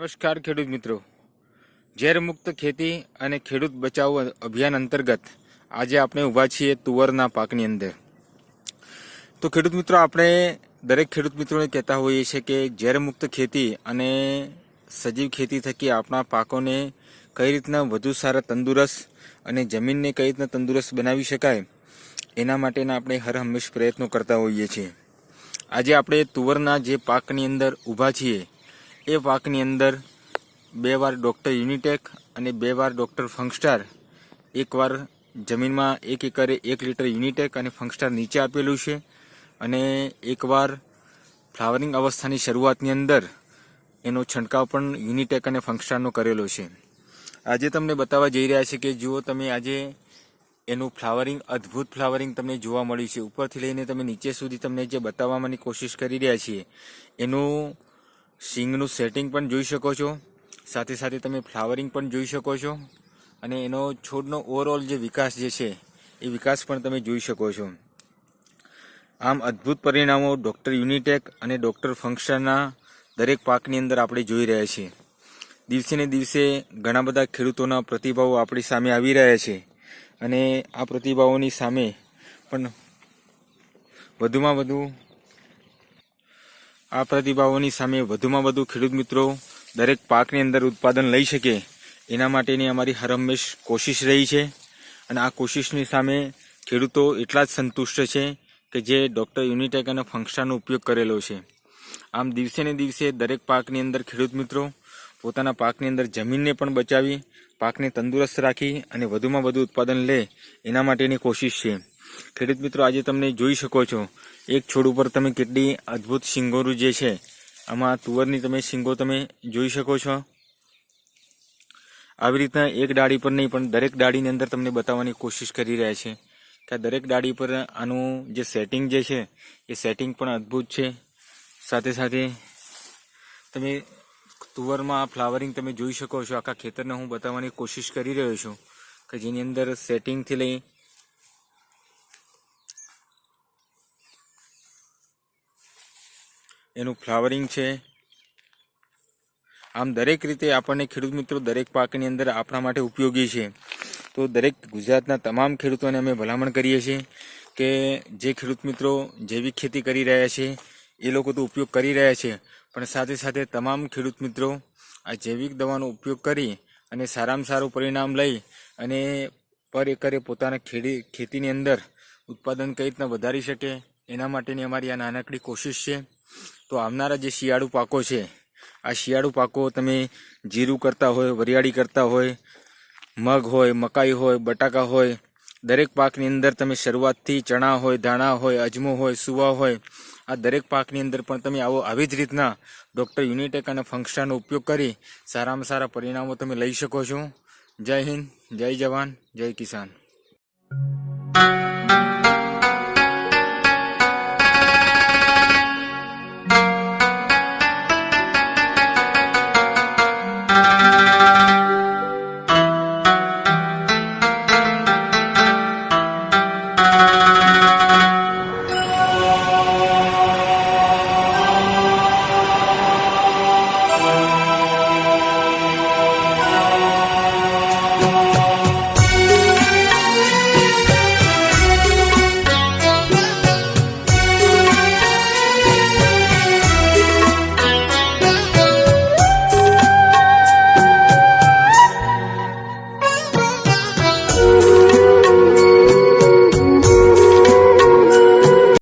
નમસ્કાર ખેડૂત મિત્રો. ઝેર મુક્ત ખેતી અને ખેડૂત બચાવ અભિયાન અંતર્ગત આજે આપણે ઊભા છીએ તુવરના પાકની અંદર. તો ખેડૂત મિત્રો, આપણે દરેક ખેડૂત મિત્રોને કહેતા હોઈએ છીએ કે ઝેર મુક્ત ખેતી અને સજીવ ખેતી થકી આપણા પાકોને કઈ રીતના વધુ સારા તંદુરસ્ત અને જમીનને કઈ રીતના તંદુરસ્ત બનાવી શકાય, એના માટેના આપણે હર હંમેશ પ્રયત્નો કરતા હોઈએ છીએ. આજે આપણે તુવરના જે પાકની અંદર ઊભા છીએ એ પાકની અંદર બે વાર ડૉક્ટર યુનિટેક અને બે વાર ડૉક્ટર ફંગસ્ટાર એકવાર જમીનમાં એક એકરે એક લીટર યુનિટેક અને ફંગસ્ટાર નીચે આપેલું છે અને એકવાર ફ્લાવરિંગ અવસ્થાની શરૂઆતની અંદર એનો છંટકાવ પણ યુનિટેક અને ફંગસ્ટારનો કરેલો છે. આજે તમને બતાવવા જઈ રહ્યા છે કે જુઓ તમે આજે એનું ફ્લાવરિંગ, અદ્ભુત ફ્લાવરિંગ તમને જોવા મળ્યું છે. ઉપરથી લઈને તમે નીચે સુધી તમને જે બતાવવાની કોશિશ કરી રહ્યા છીએ, એનું સિંગનું સેટિંગ પણ જોઈ શકો છો. સાથે સાથે તમે ફ્લાવરિંગ પણ જોઈ શકો છો. અને એનો છોડનો ઓવરઓલ જે વિકાસ જે છે, એ વિકાસ પણ તમે જોઈ શકો છો. આમ અદ્ભુત પરિણામો ડૉક્ટર યુનિટેક અને ડૉક્ટર ફંક્શનના દરેક પાકની અંદર આપણે જોઈ રહ્યા છીએ. દિવસે ને દિવસે ઘણા બધા ખેડૂતોના પ્રતિભાવો આપણી સામે આવી રહ્યા છે. અને આ પ્રતિભાવોની સામે પણ વધુમાં વધુ આ પ્રતિભાવોની સામે વધુમાં વધુ ખેડૂત મિત્રો દરેક પાકની અંદર ઉત્પાદન લઈ શકે, એના માટેની અમારી હર હંમેશ કોશિશ રહી છે. અને આ કોશિશની સામે ખેડૂતો એટલા જ સંતુષ્ટ છે કે જે ડૉક્ટર યુનિટેક અને ફંક્શનનો ઉપયોગ કરેલો છે. આમ દિવસે ને દિવસે દરેક પાકની અંદર ખેડૂત મિત્રો પોતાના પાકની અંદર જમીનને પણ બચાવી, પાકને તંદુરસ્ત રાખી અને વધુમાં વધુ ઉત્પાદન લે, એના માટેની કોશિશ છે. ખેડૂત મિત્રો, આજે તમને જોઈ શકો છો એક છોડ ઉપર તમે કેટલી અદ્ભુત શિંગોરું જે છે, આમાં તુવરની તમે શિંગો તમે જોઈ શકો છો. આવી રીતના એક ડાળી પર નહીં, પણ દરેક ડાળીની અંદર તમને બતાવવાની કોશિશ કરી રહ્યા છે કે આ દરેક ડાળી પર આનું જે સેટિંગ જે છે, એ સેટિંગ પણ અદ્ભુત છે. સાથે સાથે તમે તુવરમાં ફ્લાવરિંગ તમે જોઈ શકો છો. આખા ખેતરને હું બતાવવાની કોશિશ કરી રહ્યો છું કે જેની અંદર સેટિંગથી લઈ એનું ફ્લાવરિંગ છે. આમ દરેક રીતે આપણને ખેડૂત મિત્રો દરેક પાકની અંદર આપણા માટે ઉપયોગી છે. તો દરેક ગુજરાતના તમામ ખેડૂતોને અમે ભલામણ કરીએ છીએ કે જે ખેડૂત મિત્રો જૈવિક ખેતી કરી રહ્યા છે, એ લોકો તો ઉપયોગ કરી રહ્યા છે. પણ સાથે સાથે તમામ ખેડૂત મિત્રો આ જૈવિક દવાનો ઉપયોગ કરી અને સારામાં સારું પરિણામ લઈ અને પર એકરે પોતાના ખેડી, ખેતીની અંદર ઉત્પાદન કઈ રીતના વધારી શકે, એના માટેની અમારી આ નાનકડી કોશિશ છે. તો આવનારા જે શિયાળુ પાકો છે, આ શિયાળુ પાકો તમે જીરું કરતા હોય, વરિયાળી કરતા હોય, મગ હોય, મકાઈ હોય, બટાકા હોય, દરેક પાકની અંદર તમે શરૂઆતથી ચણા હોય, ધાણા હોય, અજમો હોય, સુવા હોય, આ દરેક પાકની અંદર પણ તમે આવો આવી જ રીતના ડૉક્ટર યુનિટેક અને ફંક્શનનો ઉપયોગ કરી સારામાં સારા પરિણામો તમે લઈ શકો છો. જય હિન્દ, જય જવાન, જય કિસાન.